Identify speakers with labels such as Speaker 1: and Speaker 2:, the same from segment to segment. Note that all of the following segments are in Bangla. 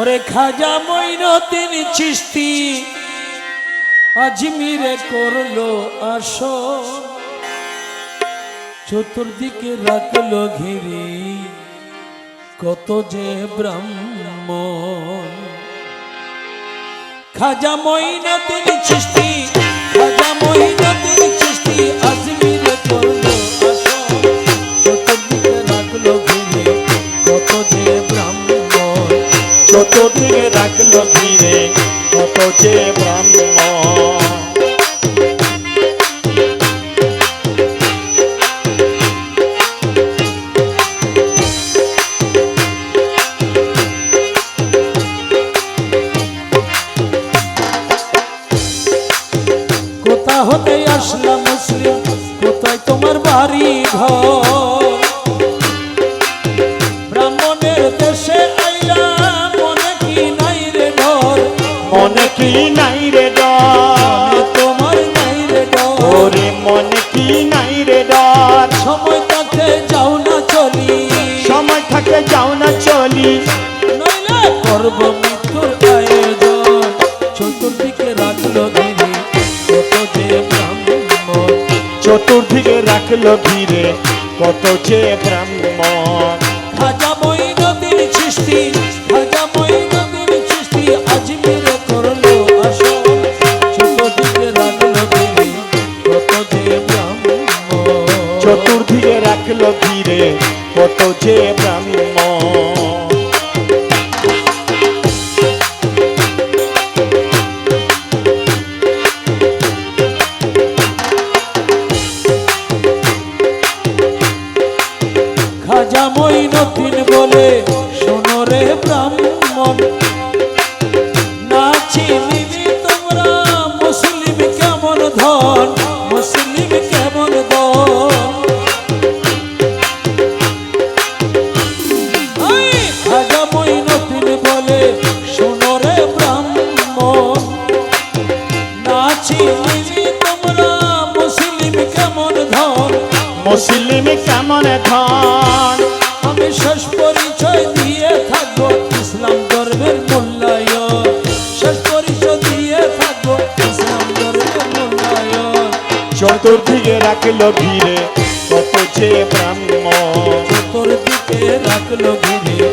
Speaker 1: ওরে খাজা মইনতিন চিস্তি আজমিরে করল আসো চতুর্দিকে রাখল ঘিরি, কত যে ব্রাহ্মণ। খাজা মইনতিন চিস্তি চতুর্দিকে রাখল ঘিরে কত যে না চলি। নইলে করব মৃত্যুর আয়োজন। চতুর্দিকে রাখল ঘিরে কত যে ব্রাহ্মণ।
Speaker 2: চতুর্দিকে রাখল ঘিরে কত যে ব্রাহ্মণ।
Speaker 1: আজমিরে করল আসন চতুর্দিকে রাখল ঘিরে কত যে ব্রাহ্মণ।
Speaker 2: চতুর্দিকে রাখল ঘিরে কত যে ব্রাহ্মণ
Speaker 1: খাজা মঈনুদ্দিন বলে, শোনো রে ব্রাহ্মণ নাচি নিবি তোমরা মুসলিম কেমন ধন, মুসলিম কেমন ধন? খাজা মঈনুদ্দিন
Speaker 2: চতুর্দিকে রাখল ঘিরে কত যে ব্রাহ্মণ
Speaker 1: চতুর্দিকে দিকে রাখল ঘিরে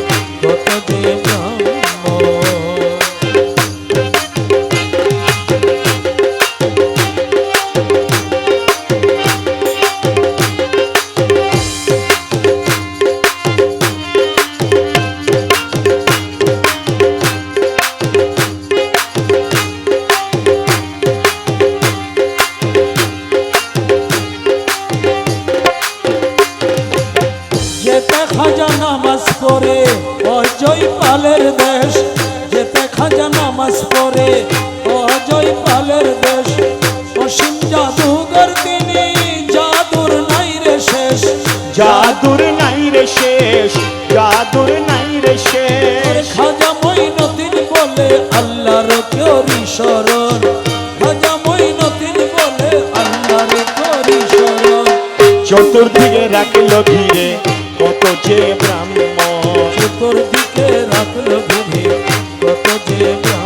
Speaker 1: খাজা নামাজ পড়ে অজয় পালের দেশ। যেতে খাজা নামাজ পড়ে অজয় পালের দেশ। অসীম জাদুঘর তিনি জাদুর নাই রে শেষ।
Speaker 2: জাদুর নাই রে শেষ জাদুর নাই রে শেষ।
Speaker 1: খাজা মঈনুদ্দিন বলে আল্লাহর করি শরণ খাজা মঈনুদ্দিন বলে আল্লাহর করি শরণ
Speaker 2: চতুর্দিকে রাখল ঘিরে কত যে ব্রাহ্মণ।
Speaker 1: চতুর দিকে রাখল ঘিরে কত যে ব্রাহ্মণ।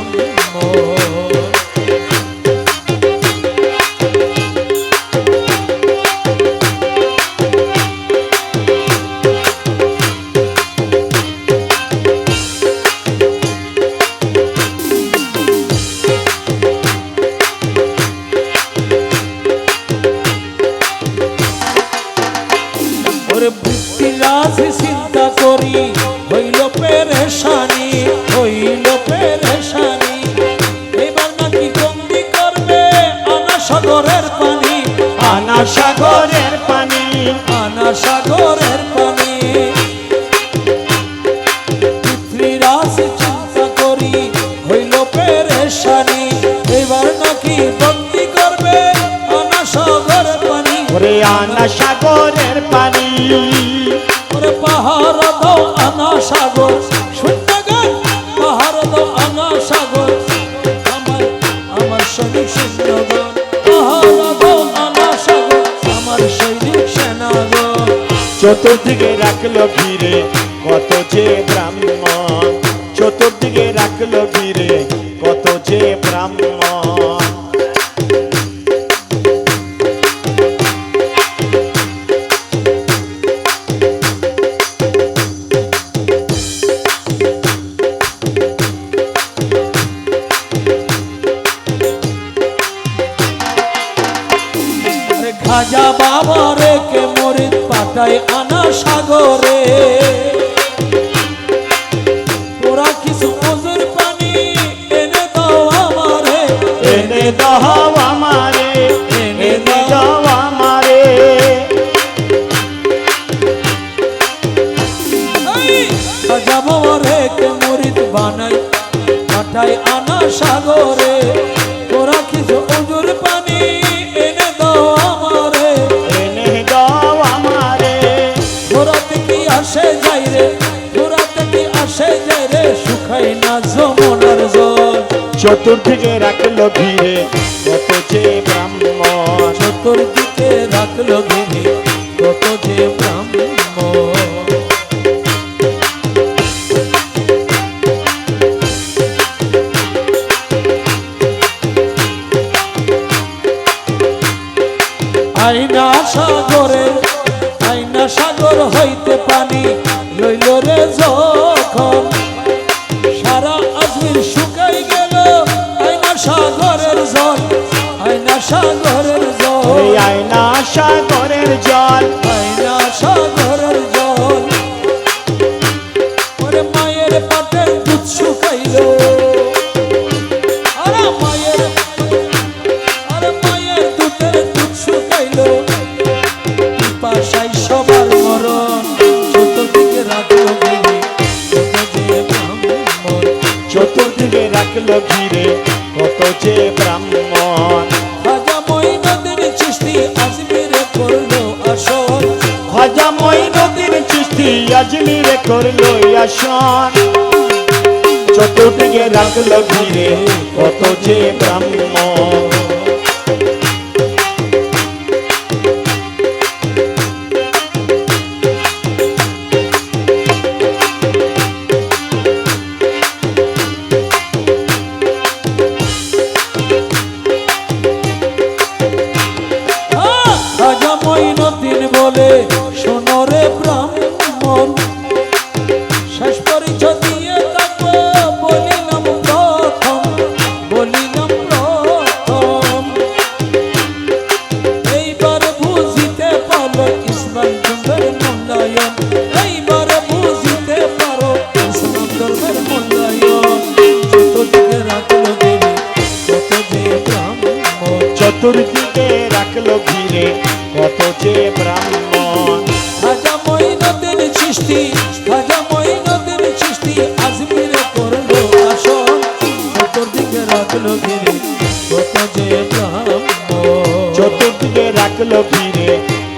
Speaker 1: চিন্তা করি হইল পেরেশানি হইল পেরেশানি। এবার নাকি বন্দি করবে আনা সাগরের পানি
Speaker 2: আনা সাগরের পানি।
Speaker 1: আনা সাগরের পানি। পৃথ্বী রাশি চিন্তা করি হইল পেরেশানি। এবার নাকি বন্দি করবে আনা সাগরের পানি।
Speaker 2: আনা সাগরের পানি। চতুর্দিকে রাখল ঘিরে কত যে ব্রাহ্মণ
Speaker 1: পাঠায় আনা সাগরে। তোরা কিছু ওজুর পানি এনে দাও আমারে।
Speaker 2: এনে দাও আমারে এনে দাও আমারে।
Speaker 1: বাবা রে কে মরিদ বানাই পাঠায় আনা সাগরে।
Speaker 2: চতুর্দিকে রাখল ঘিরে কত যে ব্রাহ্মণ।
Speaker 1: চতুর্দিকে রাখল ঘিরে কত যে ব্রাহ্মণ। আইনা সাগরের আইনা সাগর হইতে পানি লইল রে যখন। সাগরের জল।
Speaker 2: আয়না সাগরের জল।
Speaker 1: আইনা সাগরের জল। ওরে মায়ের পাটের দুধ শুকাইল। আরে মায়ের আরে মায়ের দুধের দুধ শুকাইল। পাশাই সবার মরণ চতুর্দিকে রাখল ব্রাহ্মণ
Speaker 2: চতুর্দিকে রাখল ঘিরে কত যে ব্রাহ্মণ
Speaker 1: চিশতি আজমিরে করল
Speaker 2: আসন? চতুর্দিকে রাখল ঘিরে কত যে
Speaker 1: খাজা বলে শোনো রে ব্রাহ্মণ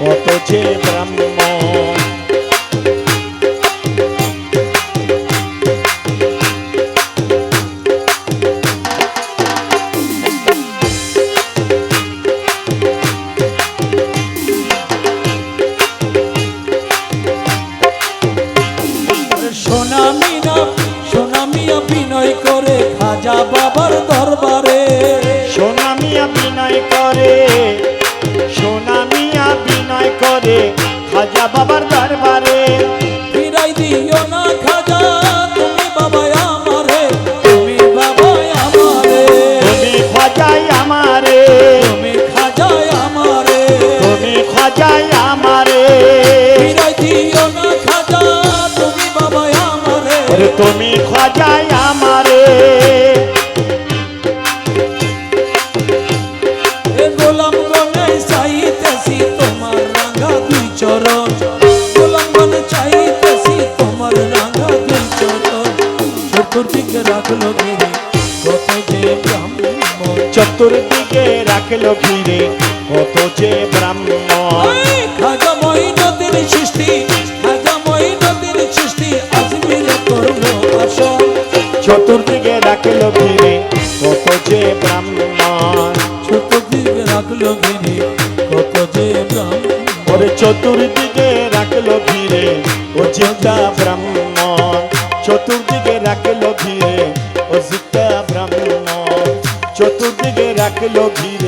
Speaker 1: কত যে
Speaker 2: ব্রাহ্ম।
Speaker 1: খাজা বাবার দরবারে। ফিরাই দিও না খাজা তুমি বাবা আমারে তুমি বাবা আমারে।
Speaker 2: তুমি খাজাই আমারে।
Speaker 1: তুমি খাজা আমারে।
Speaker 2: তুমি খাজাই আমারে।
Speaker 1: ফিরাই দিও না খাজা তুমি বাবা আমারে।
Speaker 2: তুমি
Speaker 1: চতুর্দিকে রাখল
Speaker 2: ঘিরে কত যে ব্রাহ্মণ।
Speaker 1: সৃষ্টি আজমিরে করল
Speaker 2: চতুর্দিকে রাখল ঘিরে কত যে ব্রাহ্মণ।
Speaker 1: চতুর্দিকে রাখল গিরি কত যে ব্রাহ্মণ।
Speaker 2: ওরে চতুর্দিকে রাখল ঘিরে ও চিন্তা চতুর্দিকে